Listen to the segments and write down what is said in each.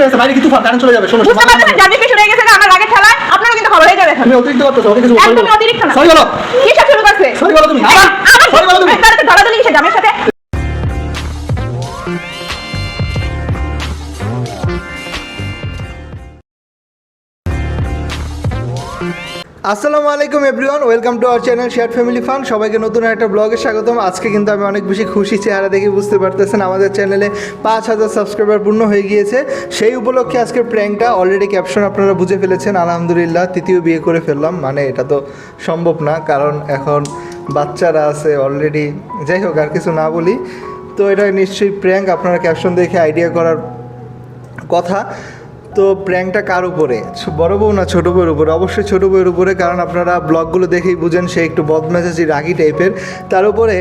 শুরু হয়েছে বাইরে কি তুফান কারেন্ট চলে যাবে শোনো বুঝতে পারছেন? জার্নি পেছনে গেছে গেছে আমার আগে ঠেলায় আপনারা কিন্তু খবর হয়ে যাবে তুমি অতিরিক্ত করতেছো অনেক কিছু একদম অতিরিক্ত না। সরি বলো। কি সব শুরু করছে? সরি বলো তুমি আবার সরি বলো তুমি। আসসালামু আলাইকুম everyone, welcome to our channel share family fun. সবাইকে নতুন একটা ব্লগে স্বাগতম। আজকে কিন্তু আমি অনেক বেশি খুশি চেহারা দেখে বুঝতে পারতেছেন, আমাদের চ্যানেলে পাঁচ হাজার সাবস্ক্রাইবার পূর্ণ হয়ে গিয়েছে। সেই উপলক্ষে আজকের প্র্যাঙ্কটা অলরেডি ক্যাপশন আপনারা বুঝে ফেলেছেন, আলহামদুলিল্লাহ তৃতীয় বিয়ে করে ফেললাম। মানে এটা তো সম্ভব না, কারণ এখন বাচ্চারা আছে অলরেডি যাই হোক, আর কিছু না বলি। তো এটা নিশ্চয়ই প্র্যাঙ্ক আপনারা ক্যাপশন দেখে আইডিয়া করার কথা। তো প্র্যাঙ্কটা কার উপরে? বড় বউ না ছোটো বউয়ের উপরে? অবশ্যই ছোটো বউয়ের উপরে, কারণ আপনারা ব্লগগুলো দেখেই বুঝেন সে একটু বদমেজাজি, রাগি টাইপের। তার উপরে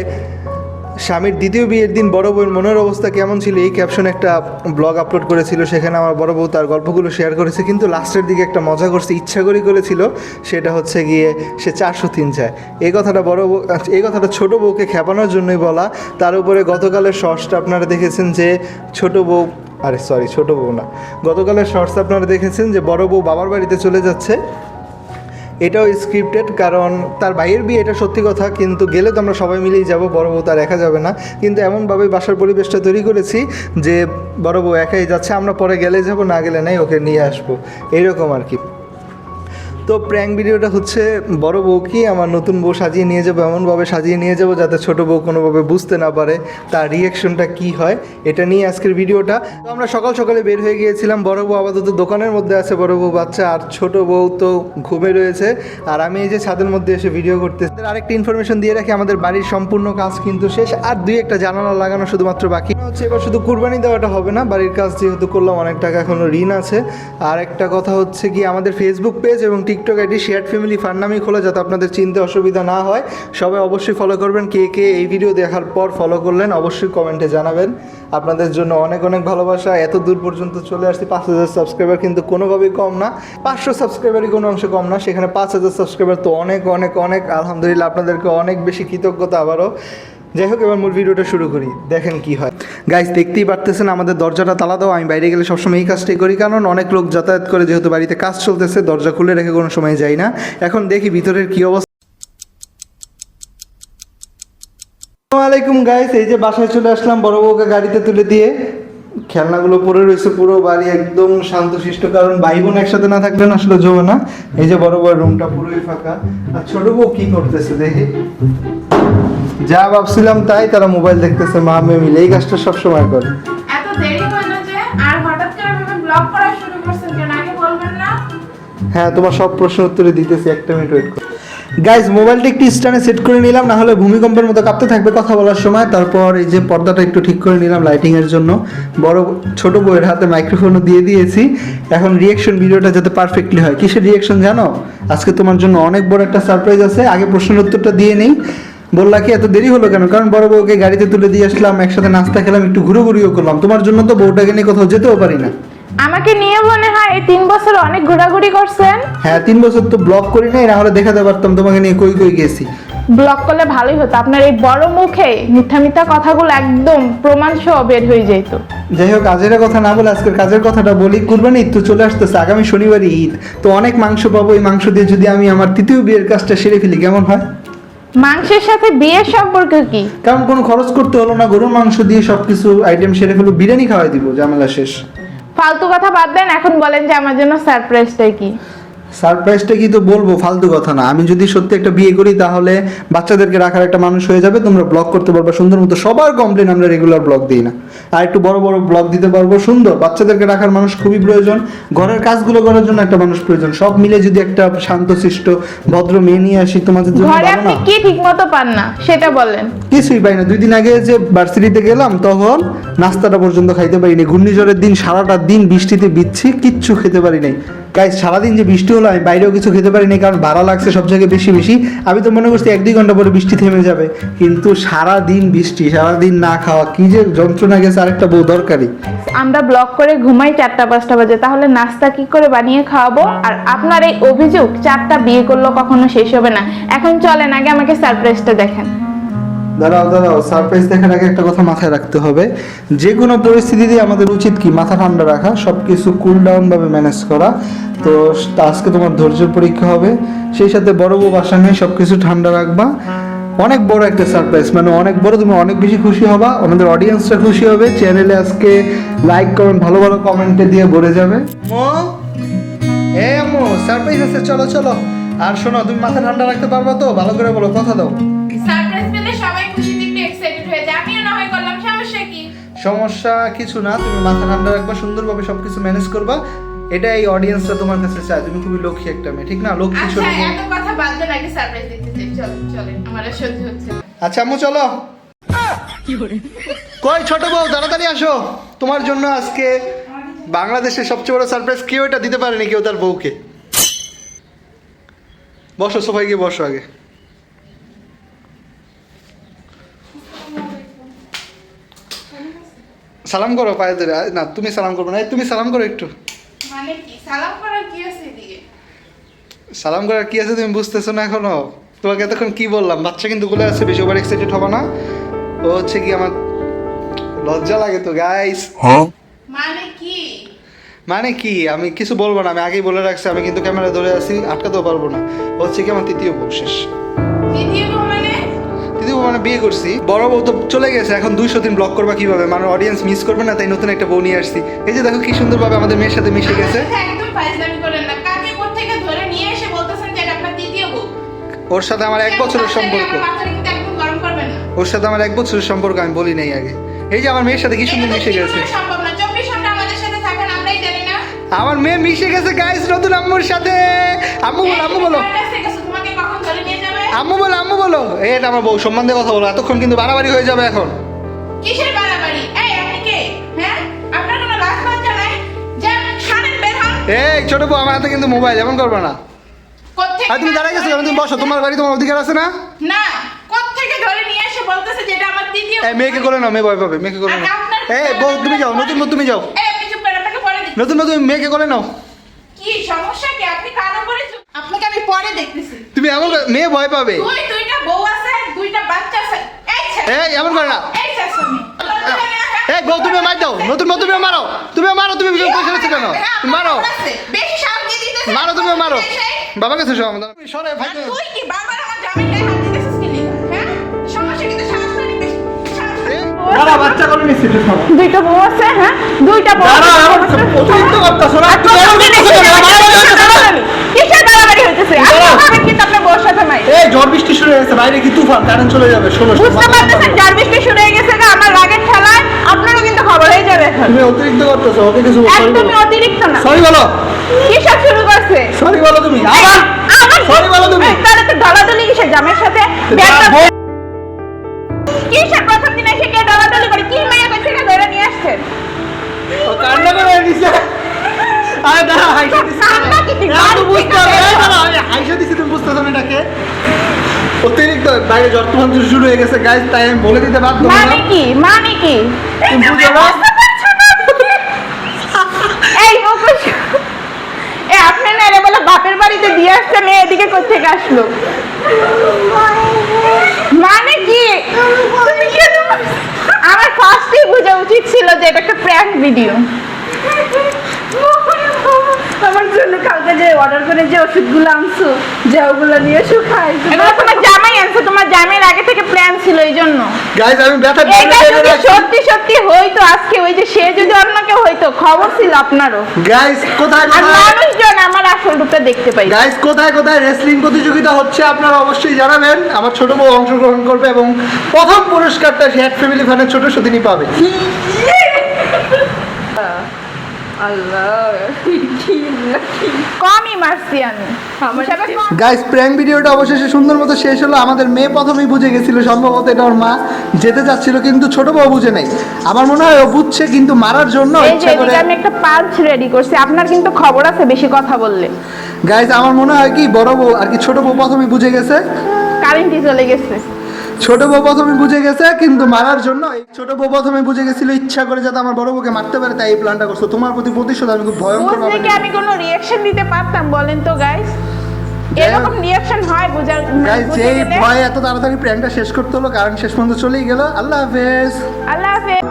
স্বামীর দ্বিতীয় বিয়ের দিন বড় বউয়ের মনের অবস্থা কেমন ছিল? এই ক্যাপশন একটা ব্লগ আপলোড করেছিল, সেখানে আমার বড় বউ তার গল্পগুলো শেয়ার করেছে, কিন্তু লাস্টের দিকে একটা মজা করছে ইচ্ছা করেই করেছিল, সেটা হচ্ছে গিয়ে সে চারশো তিন চায়। এই কথাটা বড় বউ, এই কথাটা ছোট বউকে খেপানোর জন্যই বলা। তার উপরে গতকালের শর্টসটা আপনারা দেখেছেন যে ছোট বউ আরে সরি ছোটো বউ না। গতকালের শর্টস আপনারা দেখেছেন যে বড় বউ বাবার বাড়িতে চলে যাচ্ছে। এটাও স্ক্রিপ্টেড কারণ তার ভাইয়ের বিয়ে, এটা সত্যি কথা, কিন্তু গেলে তো আমরা সবাই মিলেই যাব, বড় বউ তার একা যাবে না। কিন্তু এমনভাবে বাসার পরিবেশটা তৈরি করেছি যে বড় বউ একাই যাচ্ছে, আমরা পরে গেলে যাব, না গেলে নাই, ওকে নিয়ে আসব। এইরকম আর কি। তো প্র্যাঙ্ক ভিডিওটা হচ্ছে, বড় বউকে আমার নতুন বউ সাজিয়ে নিয়ে যাব, এমনভাবে সাজিয়ে নিয়ে যাব যাতে ছোট বউ কোনোভাবে বুঝতে না পারে তার রিয়াকশনটা কি হয়, এটা নিয়ে আজকের ভিডিওটা তো আমরা সকাল সকালে বের হয়ে গিয়েছিলাম, বড় বউ আপাতত দোকানের মধ্যে আছে, বড় বউ বাচ্চা আর ছোট বউ তো ঘুমে রয়েছে। আর আমি এই যে ছাদের মধ্যে এসে ভিডিও করতেছি আরেকটা ইনফরমেশন দিয়ে রাখি, আমাদের বাড়ির সম্পূর্ণ কাজ কিন্তু শেষ, আর দুই একটা জানালা লাগানো শুধুমাত্র বাকি। হচ্ছে এবার শুধু কুরবানি দেওয়াটা হবে না, বাড়ির কাজ যেহেতু করলাম, অনেক টাকা এখনও ঋণ আছে। আর একটা কথা হচ্ছে কি, আমাদের ফেসবুক পেজ এবং TikTok ID share family fun নামেই খোলা যাতে আপনাদের চিনতে অসুবিধা না হয়। সবাই অবশ্যই ফলো করবেন। কে কে এই ভিডিও দেখার পর ফলো করলেন অবশ্যই কমেন্টে জানাবেন। আপনাদের জন্য অনেক অনেক ভালোবাসা। এত দূর পর্যন্ত চলে আসছি পাঁচ হাজার সাবস্ক্রাইবার কিন্তু কোনোভাবেই কম না। পাঁচশো সাবস্ক্রাইবারই কোনো অংশে কম না। সেখানে পাঁচ হাজার সাবস্ক্রাইবার তো অনেক অনেক অনেক। আলহামদুলিল্লাহ আপনাদেরকে অনেক বেশি কৃতজ্ঞতা আবারও। যাই হোক, এবার মূল ভিডিওটা শুরু করি। দেখেন কি হয়। গাইজ দেখতেই পারতেছেন, আমাদের দরজাটা তালা দাও আমি বাইরে গেলে সবসময় এই কাজটাই করি, কারণ অনেক লোক যাতায়াত করে, যেহেতু বাড়িতে কাজ চলতেছে, দরজা খুলে রেখে কোনো সময় যাই না। এখন দেখি ভিতরের কি অবস্থা। আলাইকুম গাইস এই যে বাসায় চলে আসলাম, বড় বউকে গাড়িতে তুলে দিয়ে। খেলনাগুলো পড়ে রয়েছে পুরো বাড়ি, একদম শান্তশিষ্ট, কারণ ভাই বোন একসাথে না থাকলে না, আসলে জমে না। এই যে বড় বউয়ের রুমটা পুরোই ফাঁকা। আর ছোট বউ কি করতেছে, দেখি। যা ভাবছিলাম তাই তারা মোবাইল দেখতেছে মা মেয়ে মিলে এই কাজটা সবসময় করে। এত দেরি হলো যে? আর হঠাৎ করে ব্লগ করা শুরু করছেন কেন? আগে বলবেন না। হ্যাঁ তোমার সব প্রশ্ন উত্তরে দিতেছি একটা মিনিট ওয়েট করো। গাইজ মোবাইলটা একটু স্ট্যান্ডে সেট করে নিলাম না হলে ভূমিকম্পের মতো কাঁপতে থাকবে কথা বলার সময়। তারপর এই যে পর্দাটা একটু ঠিক করে নিলাম লাইটিং এর জন্য। বড় ছোট বউয়ের হাতে মাইক্রোফোনও দিয়ে দিয়েছি। এখন রিয়েকশন ভিডিওটা যাতে পারফেক্টলি হয়। কিসের রিয়েকশন জানো? আজকে তোমার জন্য অনেক বড় একটা সারপ্রাইজ আছে। আগে প্রশ্নের উত্তরটা দিয়ে নেই। বললা কি এত দেরি হলো কেন? কারণ বড় বউকে গাড়িতে তুলে দিয়ে আসলাম একসাথে নাস্তা খেলাম একটু ঘুরো ঘুরিও করলাম। তোমার জন্য তো বউটাকে নিয়ে কোথাও যেতেও পারি না। আমাকে নিয়ে মনে হয় এই তিন বছর অনেক ঘোরাঘুরি করছেন। হ্যাঁ তিন বছর তো ব্লগ করি নাই না হলে দেখাতে পারতাম তোমাকে নিয়ে কই কই গেছি। ব্লগ করলে ভালোই হতো আপনার এই বড় মুখে মিথ্যা মিথ্যা কথাগুলো একদম প্রমাণ সহ বের হয়ে যেত। যাই হোক কাজের কথা না বলে আজকের কাজের কথাটা বলি কুরবানি ঈদ তো চলে আসতেছে আগামী শনিবারই ঈদ। তো অনেক মাংস পাবো এই মাংস দিয়ে যদি আমি আমার তৃতীয় বিয়ের কাজটা সেরে ফেলি কেমন হয়? মাংসের সাথে বিয়ের সম্পর্ক কি? কারণ কোনো খরচ করতে হলো না গরুর মাংস দিয়ে সবকিছু আইটেম সেরে ফেলো বিরিয়ানি খাওয়াই দিব ঝামেলা শেষ। ফালতু কথা বাদ দেন এখন বলেন যে আমার জন্য সারপ্রাইজটা কি। সারপ্রাইজটা কি তো বলব ফালতু কথা না। আমি যদি সত্যি একটা বিয়ে করি তাহলে বাচ্চাদেরকে রাখার একটা মানুষ হয়ে যাবে তোমরা ব্লগ করতে পারবে সুন্দর মতো। সবার কমপ্লেন আমরা রেগুলার ব্লগ দিই না। আর একটু বড় বড় ব্লগ দিতে পারব সুন্দর। বাচ্চাদেরকে রাখার মানুষ খুবই প্রয়োজন। ঘরের কাজগুলো করার জন্য একটা মানুষ প্রয়োজন। সব মিলে যদি একটা শান্তশিষ্ট ভদ্র মেয়ে নিয়ে আসি তোমাদের জন্য ঘরে আপনি কি ঠিক মতো পান না? সেটা বলেন। কিছুই পাই না। দুই দিন আগে যে ভার্সিটিতে গেলাম তখন নাস্তাটা পর্যন্ত খাইতে পারিনি। ঘূর্ণিঝড়ের দিন সারাটা দিন বৃষ্টিতে বিচ্ছি কিচ্ছু খেতে পারি নাই। গাইজ সারাদিন যে বৃষ্টি হলো, আমি বাইরেও কিছু খেতে পারিনি, কারণ ভাড়া লাগছে সব জায়গায় বেশি বেশি। আমি তো মনে করছি এক দুই ঘণ্টা পরে বৃষ্টি থেমে যাবে। কিন্তু সারা দিন বৃষ্টি সারা দিন না খাওয়া, কি যে যন্ত্রণা গেছে আরেকটা বউ দরকারি। আমরা ব্লক করে ঘুমাই চারটা, পাঁচটা বাজে, তাহলে নাস্তা কি করে বানিয়ে খাওয়াবো? আর আপনার এই অভিযোগ, চারটা বিয়ে করল কখনো শেষ হবে না। এখন চলেন, আগে আমাকে সারপ্রাইজটা দেখেন। দাঁড়াও দাঁড়াও সারপ্রাইজ দেখার আগে একটা কথা মাথায় রাখতে হবে। যে কোনো পরিস্থিতিতে আমাদের উচিত কি? মাথা ঠান্ডা রাখা সব কিছু কুল ডাউন ভাবে ম্যানেজ করা। তো আজকে তোমার ধৈর্যের পরীক্ষা হবে। সেই সাথে বড় বউ বাসা নিয়ে সব কিছু ঠান্ডা রাখবা। অনেক বড় একটা সারপ্রাইজ মানে অনেক বড় তুমি অনেক বেশি খুশি হবা, আমাদের অডিয়েন্সরা খুশি হবে। চ্যানেলে আজকে লাইক কমেন্ট ভালো ভালো কমেন্টে দিয়ে ভরে যাবে। এ আম্মু সারপ্রাইজ আছে, চলো চলো। আর শোনো, তুমি মাথা ঠান্ডা রাখতে পারবা তো? ভালো করে বলো, কথা দাও। সমস্যা কিছু না তুমি মাথা ঠান্ডা রাখবা সুন্দরভাবে সবকিছু ম্যানেজ করবা। এটা এই অডিয়েন্সটা তোমার কাছে চায় তুমি খুবই লক্ষ্মী একটা মেয়ে ঠিক না? লক্ষ্মী আচ্ছা ছোট এত কথা বাদ দেন আগে সারপ্রাইজ দিতে চাই। চল চলেন আমার আর সহ্য হচ্ছে না। আচ্ছা আম্মু চলো। কই ছোট বউ তাড়াতাড়ি আসো। তোমার জন্য আজকে বাংলাদেশের সবচেয়ে বড় সারপ্রাইজ কেউ এটা দিতে পারেনি কেউ তার বউকে। বসো সবাই গিয়ে বসো আগে। সালাম করো পায়ে ধরে। না তুমি সালাম করব না। তুমি সালাম করো একটু। মানে কি? সালাম করার কি আছে এদিকে? সালাম করার কি আছে তুমি বুঝতেছো না এখনও? তোমাকে এতক্ষণ কি বললাম? বাচ্চা কিন্তু গুলো আছে বেশি ওভার এক্সাইটেড হবে না। ও হচ্ছে কি আমার লজ্জা লাগে তো গাইস মানে কি? মানে কি? আমি কিছু বলব না আমি আগেই বলে রাখছি আমি কিন্তু ক্যামেরা ধরে আছি আটকাতেও পারব না। ও হচ্ছে কি আমার তৃতীয় বউ শেষ। মানে বিয়ে করছি। বড় বউ তো চলে গেছে এখন দুইশো দিন ব্লক করবা কীভাবে? মানে অডিয়েন্স মিস করবে না তাই নতুন একটা বউ নিয়ে আসছি। এই যে দেখো কি সুন্দরভাবে আমাদের মেয়ের সাথে মিশে গেছে। বউ? ওর সাথে আমার এক বছরের সম্পর্ক? ওর সাথে আমার এক বছরের সম্পর্ক আমি বলি নাই আগে। এই যে আমার মেয়ের সাথে কি সুন্দর মিশে গেছে। আমার মেয়ে মিশে গেছে গাইস নতুন আম্মুর সাথে। আম্মু বলো আম্মু বলো কার কাছে গেছো? তোমাকে কখন ধরে নিয়ে যাবে আম্মু বলো আম্মু বলো। এই এটা আমার বউ সম্মান দিয়ে কথা বলো এতক্ষণ কিন্তু বাড়াবাড়ি হয়ে যাবে এখন। কিসের বাড়াবাড়ি? এই আপনি কে? হ্যাঁ? আপনার কোনো লাজ লজ্জা নাই যান ছাড়েন বের হন। এই ছোট বউ আমার হাতে কিন্তু মোবাইল এমন করবে না। আর তুমি দাঁড়াই গেছো তুমি বসো তোমার বাড়ি তোমার অধিকার আছে না? না কোত্থেকে ধরে নিয়ে এসে বলতেছে যে এটা আমার তৃতীয় এই মেয়েকে করে নাও মেয়ে ভয় পাবে মেয়েকে করে নাও। এই বউ তুমি যাও নতুন নতুন তুমি যাও। এই আপনি চুপ করেন আপনাকে পরে দিচ্ছি। নতুন তুমি মেয়েকে করে নাও। কি সমস্যা কি আপনি কার উপরে চুপ- আপনাকে আমি পরে দেখতেছি। তুমি এমন মেয়ে ভয় পাবে। দুই দুইটা বউ আছে দুইটা বাচ্চা আছে। এই এমন করে না। এই বউ তুমি মার দাও। নতুন বউ তুমি মারো। তুমি মারো তুমি পয়সা নিচ্ছ কেন? মারো। বেশি সাহস দিয়ে মারো তুমি মারো। বাবা কাছে শো আমাদের সরে ভাই তুই কি বারবার আমার জামিনটাই হাত দিতেছিস কি লিগা? হ্যাঁ? সমস্যা কিন্তু দাঁড়া বাচ্চা করে দুইটা বউ আছে হ্যাঁ? দুইটা বউ দাঁড়া, আছে। অতিরিক্ত করতেছো না, একটু আর দাঁড়াও, তুমি একটু বেশি দাঁড়াও, বাড়াবাড়ি দাঁড়াও, দাঁড়াও, দাঁড়াও। হইতেছে। কিসের বাড়াবাড়ি হইতেছে? দাঁড়াও। আপনি ভাবেন কিন্তু আপনার বউর সাথে নাই। এই ঝড় বৃষ্টি শুরু হয়ে গেছে বাইরে কি তুফান? কারেন্ট চলে যাবে শোনো, বুঝতে পারতেছেন। যার বৃষ্টি শুরু হয়ে গেছে আমার রাগের ঠেলায় আপনারও কিন্তু খবর হয়ে যাবে তুমি অতিরিক্ত করতেছো ওকে কিছু একদমই অতিরিক্ত না। সরি বলো। কি সব শুরু করছে? সরি বলো তুমি আবার? সরি বলো তুমি। তাহলে তো দলাদলি কিসের? জামের সাথে কিসের প্রথম দিন এসে কে দলাদলি করে? কি কই থেকে ধরে নিয়ে আসছেন? কান্না করে দিছে। আরে দাঁড়া হাইসা দিছি কান্না কি তুই? না, তো বুঝতে হবে এই দাঁড়া আমি হাইসা দিছি তুমি বুঝতেছো না এটাকে? অতিরিক্ত বাইরে শুরু হয়ে গেছে তাই আমি বলে দিতে বাধ্য মানে কি? মানে কি? তুমি বুঝো না? বুঝতে পারছ না? এই মুখোশ এ আপনি না রে বলে বাপের বাড়িতে দিয়ে আসছে মেয়ে এদিকে কোথেকে আসলো? মানে কি? আমার ফার্স্টই বোঝা উচিত ছিল যে এটা একটা প্র্যাঙ্ক ভিডিও অর্ডার করে যে ওষুধগুলো আনছো যে ওগুলো নিয়ে শুকাই এগুলো তোমার জামাই আনছে তোমার জামাইয়ের আগে থেকে প্ল্যান ছিল এই জন্য। গাইস আমি ব্যথা সত্যি সত্যি হইতো আজকে ওই যে সে যদি অন্য কেউ হইতো খবর ছিল আপনারও। গাইস কোথায় আর কোথায়? মানুষজন আমার আসল রূপটা দেখতে পাই গাইস কোথায় কোথায় রেসলিং প্রতিযোগিতা হচ্ছে আপনারা অবশ্যই জানাবেন। আমার ছোট বউ অংশগ্রহণ করবে এবং প্রথম পুরস্কারটা শেয়ার ফ্যামিলি ফানের ছোট সদিনই পাবে। কি কমই মারছি আমি। আমার গাইস প্র্যাঙ্ক ভিডিওটা অবশেষে সুন্দর মতো শেষ হলো। আমাদের মেয়ে প্রথমেই বুঝে গেছিল সম্ভবত এটা ওর মা। যেতে যাচ্ছিল কিন্তু ছোট বউ বুঝে নাই। আমার মনে হয় ও বুঝছে কিন্তু মারার জন্য ইচ্ছা করে আমি একটা পাঞ্চ রেডি করছি। আপনার কিন্তু খবর আছে বেশি কথা বললে। গাইস আমার মনে হয় কি বড় বউ আর কি ছোট বউ প্রথমেই বুঝে গেছে। কারেন্টই চলে গেছে। ছোট বউ প্রথমে বুঝে গেছে কিন্তু মারার জন্য এই ছোট বউ প্রথমে বুঝে গেছিল ইচ্ছা করে যাতে আমার বড় বউকে মারতে পারে তাই এই প্ল্যানটা করছ। তোমার প্রতি প্রতিশোধ আমি খুব ভয়ঙ্কর বুঝলে কি আমি কোনো রিয়াকশন দিতে পারতাম বলেন তো গাইস এরকম রিয়াকশন হয় বোঝার যেই ভয় এত তাড়াতাড়ি প্র্যাঙ্কটা শেষ করতে হলো কারণ শেষ পর্যন্ত চলেই গেল। আল্লাহ হাফেজ। আল্লাহ হাফেজ।